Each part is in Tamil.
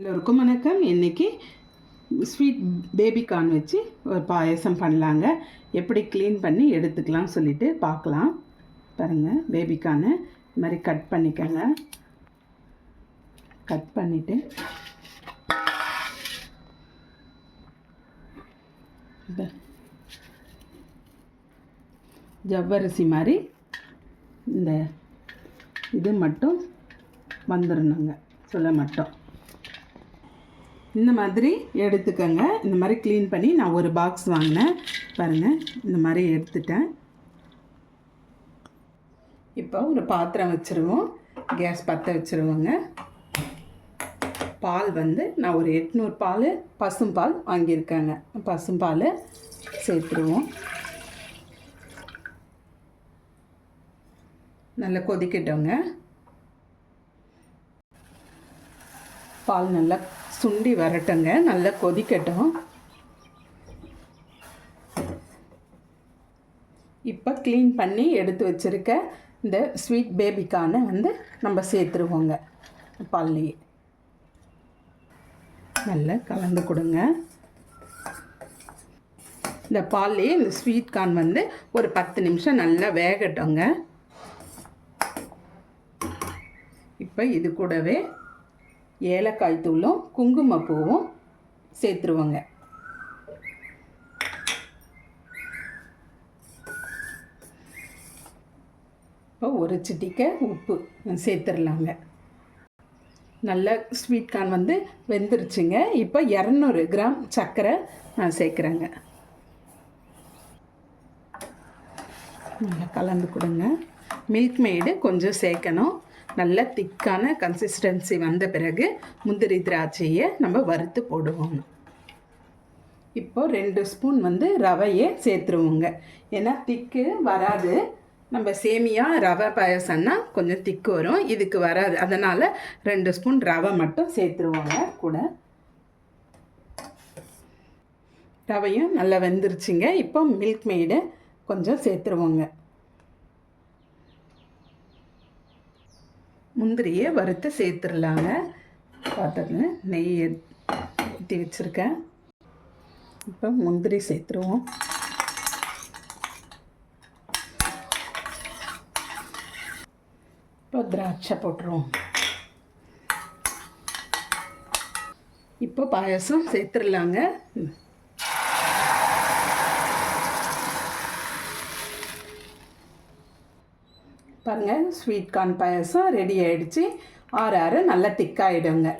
எல்லோருக்கும் வணக்கம். இன்றைக்கி ஸ்வீட் பேபி கார்ன் வச்சு ஒரு பாயசம் பண்ணலாங்க. எப்படி க்ளீன் பண்ணி எடுத்துக்கலாம் சொல்லிட்டு பார்க்கலாம். பாருங்கள் பேபி கார்னு இது மாதிரி கட் பண்ணிக்கோங்க. கட் பண்ணிவிட்டு ஜவ்வரிசி மாதிரி இந்த இது மட்டும் வந்துடணுங்க சொல்ல மட்டும். இந்த மாதிரி எடுத்துக்கோங்க. இந்த மாதிரி க்ளீன் பண்ணி நான் ஒரு பாக்ஸ் வாங்கினேன். பாருங்கள் இந்த மாதிரி எடுத்துட்டேன். இப்போ ஒரு பாத்திரம் வச்சுருவோம். கேஸ் பற்ற வச்சுருவோங்க. பால் வந்து நான் ஒரு எட்நூறு பால் பசும்பால் வாங்கியிருக்கேங்க. பசும்பால் சேர்த்துருவோம். நல்லா கொதிக்கட்டோங்க. பால் நல்லா சுண்டி வரட்டுங்க நல்லா கொதிக்கட்டும். இப்போ க்ளீன் பண்ணி எடுத்து வச்சுருக்க இந்த ஸ்வீட் பேபிக்கான வந்து நம்ம சேர்த்துருவோங்க பால்லையே. நல்லா கலந்து கொடுங்க. இந்த பால்லையே இந்த ஸ்வீட் கார்ன் வந்து ஒரு பத்து நிமிஷம் நல்லா வேகட்டோங்க. இப்போ இது கூடவே ஏலக்காய் தூளும் குங்குமப்பூவும் சேர்த்துருவோங்க. இப்போ ஒரு சிட்டிக்கை உப்பு சேர்த்துடலாங்க நல்ல ஸ்வீட் கார்ன் வந்து வெந்துருச்சுங்க. இப்போ இரநூறு கிராம் சர்க்கரை நான் சேர்க்குறேங்க. நல்லா கலந்து கொடுங்க. மில்க் மெய்டு கொஞ்சம் சேர்க்கணும். நல்ல திக்கான கன்சிஸ்டன்சி வந்த பிறகு முந்திரி திராட்சையை நம்ம வறுத்து போடுவோம். இப்போது ரெண்டு ஸ்பூன் வந்து ரவையை சேர்த்துருவோங்க. ஏன்னா திக்கு வராது. நம்ம சேமியா ரவை பாயசம்னா கொஞ்சம் திக்கு வரும். இதுக்கு வராது. அதனால் ரெண்டு ஸ்பூன் ரவை மட்டும் சேர்த்துருவோங்க கூட. ரவையும் நல்லா வெந்துருச்சுங்க. இப்போ மில்க் மெய்டு கொஞ்சம் சேர்த்துருவோங்க. முந்திரியை வறுத்து சேர்த்துடலாங்க. பாத்திரத்தில் நெய் ஊற்றி வச்சுருக்கேன். இப்போ முந்திரி சேர்த்துருவோம். இப்போ திராட்சை போட்டுருவோம். இப்போ பாயசம் சேர்த்துடலாங்க. பாருங்கள் ஸ்வீட் கார்ன் பாயசம் ரெடி ஆகிடுச்சு ஆறு ஆறு நல்லா திக்காயிடுங்க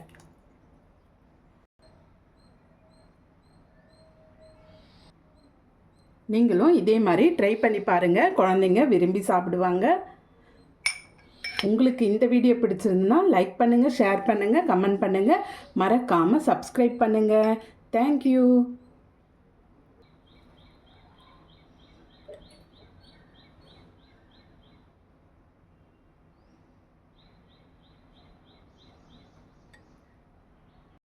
நீங்களும் இதே மாதிரி ட்ரை பண்ணி பாருங்கள் குழந்தைங்க விரும்பி சாப்பிடுவாங்க. உங்களுக்கு இந்த வீடியோ பிடிச்சிருந்தா லைக் பண்ணுங்கள் ஷேர் பண்ணுங்கள் கமெண்ட் பண்ணுங்கள் மறக்காமல் சப்ஸ்கிரைப் பண்ணுங்கள் தேங்க்யூ